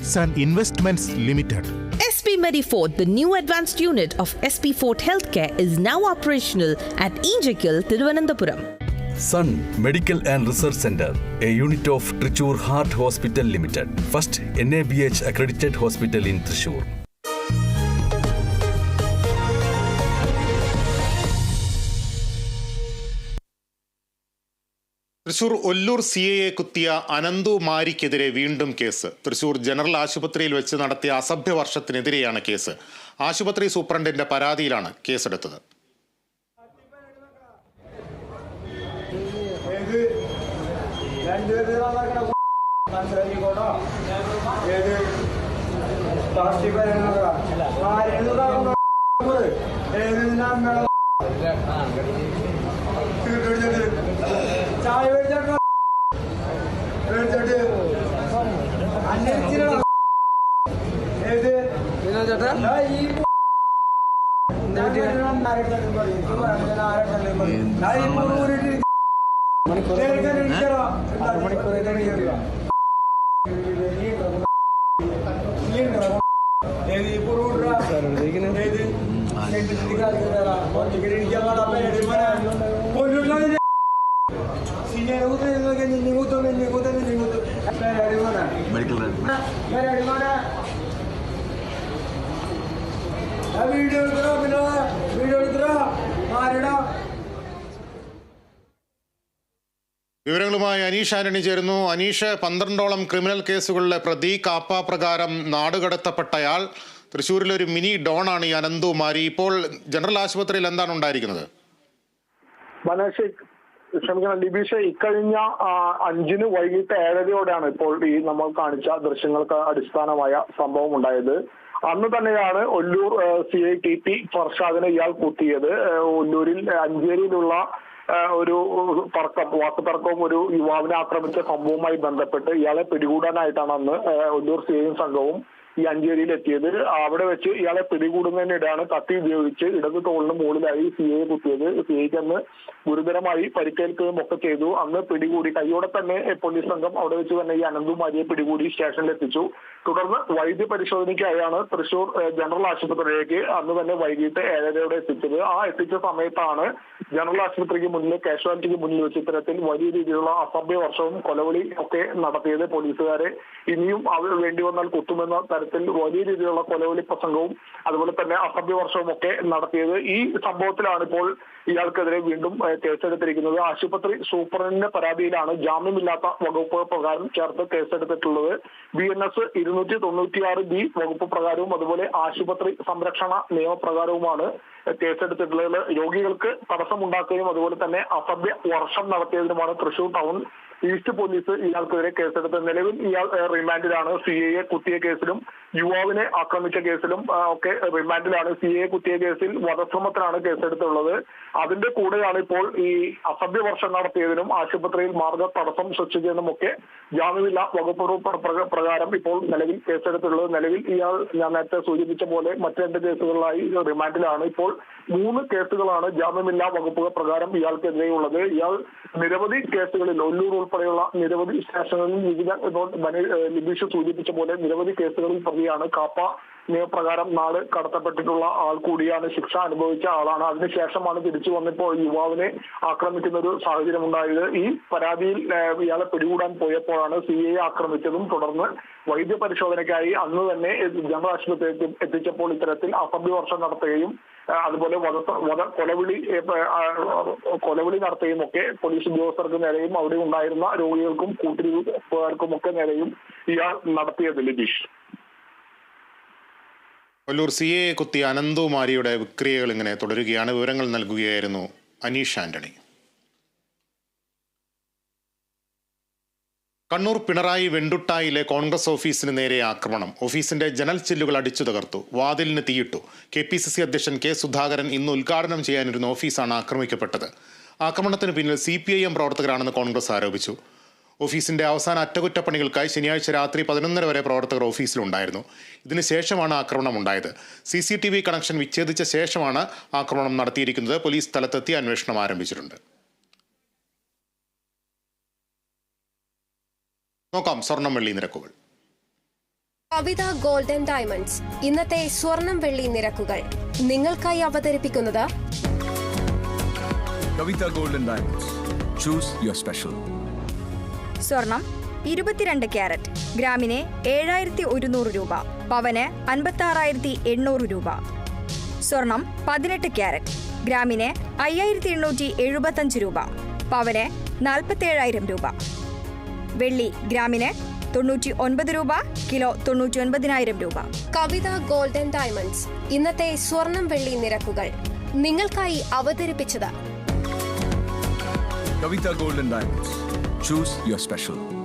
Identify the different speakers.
Speaker 1: Credits and Investments Limited.
Speaker 2: SP Medifort, the new advanced unit of SP Fort Healthcare, is now operational at Injikil, Thiruvananthapuram.
Speaker 3: Sun Medical and Research Center, a unit of Trichur Heart Hospital Limited, first NABH accredited hospital in Trishur.
Speaker 4: Thrissur Ollur C A കുത്തിയ അനന്തു മാരിക്കെതിരെ വീണ്ടും case. Thrissur general ആശുപത്രിയിൽ വെച്ച് നടത്തിയ അസഭ്യ വർഷത്തിനെതിരെയാണ് case. ആശുപത്രി സൂപ്രണ്ടിന്റെ പരാതിയിലാണ് കേസെടുത്തത്.
Speaker 5: ഏത്? അന്വേഷിച്ചില്ല ഏത് ദാ ഈ ഞാൻ ആരെങ്കിലും
Speaker 4: വിവരങ്ങളുമായി അനീഷ് ആന്റണി ചേരുന്നു. അനീഷ് പന്ത്രണ്ടോളം ക്രിമിനൽ കേസുകളിലെ പ്രതി കാപ്പ പ്രകാരം നാടുകടത്തപ്പെട്ടയാൾ. തൃശ്ശൂരിലെ ഒരു മിനി ഡോണാണ് ഈ അനന്തു മാരി ഇപ്പോൾ ജനറൽ ആശുപത്രിയിൽ എന്താണ് ഉണ്ടായിരിക്കുന്നത്?
Speaker 6: ക്ഷമിക്കണം ലിബീഷ ഇക്കഴിഞ്ഞ അഞ്ചിന് വൈകിട്ട് ഏഴരയോടെയാണ് ഇപ്പോൾ ഈ നമ്മൾ കാണിച്ച ദൃശ്യങ്ങൾക്ക് അടിസ്ഥാനമായ സംഭവം ഉണ്ടായത്. അന്ന് തന്നെയാണ് Ollur C I T P ഫർഷാദിനെ ഇയാൾ കുത്തിയത് ഒല്ലൂരിൽ അഞ്ചേരിയിലുള്ള ഒരു തർക്കം വാക്ക് തർക്കവും ഒരു യുവാവിനെ ആക്രമിച്ച സംഭവവുമായി ബന്ധപ്പെട്ട് ഇയാളെ പിടികൂടാനായിട്ടാണ് അന്ന് ഒല്ലൂർ സി എം സംഘവും ഈ അഞ്ചേരിയിൽ എത്തിയത് അവിടെ വെച്ച് ഇയാളെ പിടികൂടുന്നതിനിടെയാണ് കത്തി ഉപയോഗിച്ച് ഇടത് തോളിന് മുകളിലായി സി എ കുത്തിയത്. സി ഐക്ക് അന്ന് ഗുരുതരമായി പരിക്കേൽക്കുകയും ഒക്കെ ചെയ്തു. അന്ന് പിടികൂടി കൈയോടെ തന്നെ പോലീസ് സംഘം അവിടെ വെച്ച് തന്നെ ഈ അനന്തുമാരിയെ പിടികൂടി സ്റ്റേഷനിൽ എത്തിച്ചു. തുടർന്ന് വൈദ്യ പരിശോധനയ്ക്കായാണ് തൃശൂർ ജനറൽ ആശുപത്രിയിലേക്ക് അന്ന് തന്നെ വൈകിട്ട് ഏഴരയോടെ എത്തിച്ചത്. ആ എത്തിച്ച സമയത്താണ് ജനറൽ ആശുപത്രിക്ക് മുന്നിൽ കാഷ്വാലിറ്റിക്ക് മുന്നിൽ വെച്ച് ഇത്തരത്തിൽ വലിയ രീതിയിലുള്ള അസഭ്യ വർഷവും കൊലവിളി ഒക്കെ നടത്തിയത് പോലീസുകാരെ. ഇനിയും അവർ വേണ്ടി വന്നാൽ കുത്തുമെന്ന തരത്തിൽ വലിയ രീതിയിലുള്ള കൊലവിളി പ്രസംഗവും അതുപോലെ തന്നെ അസഭ്യ വർഷവും ഒക്കെ നടത്തിയത് ഈ സംഭവത്തിലാണ് ഇപ്പോൾ ഇയാൾക്കെതിരെ വീണ്ടും കേസെടുത്തിരിക്കുന്നത് ആശുപത്രി സൂപ്രണ്ടിന്റെ പരാതിയിലാണ്. ജാമ്യമില്ലാത്ത വകുപ്പ് പ്രകാരം ചേർത്ത് കേസെടുത്തിട്ടുള്ളത് ബി എൻ എസ് ഇരുന്നൂറ്റി തൊണ്ണൂറ്റിയാറ് ബി വകുപ്പ് പ്രകാരവും അതുപോലെ ആശുപത്രി സംരക്ഷണ നിയമപ്രകാരവുമാണ് കേസെടുത്തിട്ടുള്ളത്. രോഗികൾക്ക് തടസ്സമുണ്ടാക്കുകയും അതുപോലെ തന്നെ അസഭ്യ വർഷം നടത്തിയതിനുമാണ് തൃശൂർ ടൗൺ ഈസ്റ്റ് പോലീസ് ഇയാൾക്കെതിരെ കേസെടുത്തത്. നിലവിൽ ഇയാൾ റിമാൻഡിലാണ്. സി എ കുത്തിയ കേസിലും യുവാവിനെ ആക്രമിച്ച കേസിലും ഒക്കെ റിമാൻഡിലാണ്. സി എ കുത്തിയ കേസിൽ വധശ്രമത്തിനാണ് കേസെടുത്തുള്ളത്. അതിന്റെ കൂടെയാണ് ഇപ്പോൾ ഈ അസഭ്യ വർഷം നടത്തിയതിനും ആശുപത്രിയിൽ മാർഗ തടസ്സം സൃഷ്ടിച്ചതിനും ഒക്കെ ജാമ്യമില്ല വകുപ്പ് പ്ര- പ്ര- പ്രകാരം ഇപ്പോൾ നിലവിൽ കേസെടുത്തുള്ളത് നിലവിൽ ഇയാൾ ഞാൻ നേരത്തെ സൂചിപ്പിച്ച പോലെ മറ്റ് രണ്ട് കേസുകളിലായി റിമാൻഡിലാണ്. ഇപ്പോൾ മൂന്ന് കേസുകളാണ് ജാമ്യമില്ലാ വകുപ്പ് പ്രകാരം ഇയാൾക്കെതിരെയുള്ളത്. ഇയാൾ നിരവധി കേസുകളിൽ ഒല്ലൂർ ഉൾപ്പെടെയുള്ള നിരവധി സ്റ്റേഷനുകളിൽ വിവിധ ഇപ്പോൾ ലിബീഷ് സൂചിപ്പിച്ച പോലെ നിരവധി കേസുകളിൽ പ്രതിയാണ് കാപ്പ നിയമപ്രകാരം നാട് കടത്തപ്പെട്ടിട്ടുള്ള ആൾ കൂടിയാണ് ശിക്ഷ അനുഭവിച്ച ആളാണ്. അതിനുശേഷമാണ് തിരിച്ചു വന്നപ്പോൾ യുവാവിനെ ആക്രമിക്കുന്ന ഒരു സാഹചര്യം ഉണ്ടായത് ഈ പരാതിയിൽ ഇയാളെ പിടികൂടാൻ പോയപ്പോഴാണ് സി ഐ ആക്രമിച്ചതും തുടർന്ന് വൈദ്യ പരിശോധനയ്ക്കായി അന്ന് തന്നെ ജനറൽ ആശുപത്രിയിൽ എത്തിച്ചപ്പോൾ ഇത്തരത്തിൽ അസംബ്ലി വർഷം നടത്തുകയും അതുപോലെ വധ കൊലവിളി കൊലവിളി നടത്തുകയും ഒക്കെ പോലീസ് ഉദ്യോഗസ്ഥർക്ക് നേരെയും അവിടെ ഉണ്ടായിരുന്ന രോഗികൾക്കും കൂട്ടിരിപ്പുകാർക്കും ഒക്കെ നേരെയും ഇയാൾ നടത്തിയത് ലിബീഷ്
Speaker 4: കൊല്ലൂർ സി എ കുത്തി അനന്തു മാരിയുടെ വിക്രിയകൾ ഇങ്ങനെ തുടരുകയാണ്. വിവരങ്ങൾ നൽകുകയായിരുന്നു അനീഷ് ആന്റണി. കണ്ണൂർ പിണറായി വെണ്ടുട്ടായിലെ കോൺഗ്രസ് ഓഫീസിന് നേരെ ആക്രമണം. ഓഫീസിന്റെ ജനൽ ചില്ലുകൾ അടിച്ചു തകർത്തു. വാതിലിന് തീയിട്ടു. കെ പി സി സി അധ്യക്ഷൻ കെ സുധാകരൻ ഇന്ന് ഉദ്ഘാടനം ചെയ്യാനിരുന്ന ഓഫീസാണ് ആക്രമിക്കപ്പെട്ടത്. ആക്രമണത്തിന് പിന്നിൽ സി പി ഐ എം പ്രവർത്തകരാണെന്ന് കോൺഗ്രസ് ആരോപിച്ചു. ഓഫീസിന്റെ അവസാന അറ്റകുറ്റപ്പണികൾക്കായി ശനിയാഴ്ച രാത്രി പതിനൊന്നര വരെ പ്രവർത്തകർ ഓഫീസിലുണ്ടായിരുന്നു. ഇതിനുശേഷമാണ് ആക്രമണം ഉണ്ടായത്. C C T V connection വിച്ഛേദിച്ച ശേഷമാണ് ആക്രമണം നടത്തിയിരിക്കുന്നത്. പോലീസ് സ്ഥലത്തെത്തി അന്വേഷണം ആരംഭിച്ചിട്ടുണ്ട്. നോക്കാം സ്വർണം വെള്ളി നിരക്കുകൾ.
Speaker 7: Kavitha golden diamonds. ഇന്നത്തെ സ്വർണം വെള്ളി നിരക്കുകൾ. നിങ്ങൾക്കായി അവതരിപ്പിക്കുന്നത്
Speaker 3: Kavitha golden diamonds. Choose your special.
Speaker 8: സ്വർണം ഇരുപത്തിരണ്ട് ക്യാരറ്റ് ഗ്രാമിന് ഏഴായിരത്തി ഒരുന്നൂറ് രൂപ പവന് അൻപത്തി ആറായിരത്തി എണ്ണൂറ് രൂപ. സ്വർണം പതിനെട്ട് ക്യാരറ്റ് ഗ്രാമിന് അയ്യായിരത്തി എണ്ണൂറ്റി എഴുപത്തഞ്ച് രൂപ പവന് നാൽപ്പത്തേഴായിരം രൂപ. വെള്ളി ഗ്രാമിന് തൊണ്ണൂറ്റി ഒൻപത് രൂപ കിലോ തൊണ്ണൂറ്റി ഒൻപതിനായിരം രൂപ.
Speaker 7: കവിത ഗോൾഡൻ ഡയമണ്ട്സ് ഇന്നത്തെ സ്വർണം വെള്ളി നിരക്കുകൾ. നിങ്ങൾക്കായി അവതരിപ്പിച്ചത്.
Speaker 3: Kavitha golden Diamonds. Choose your special.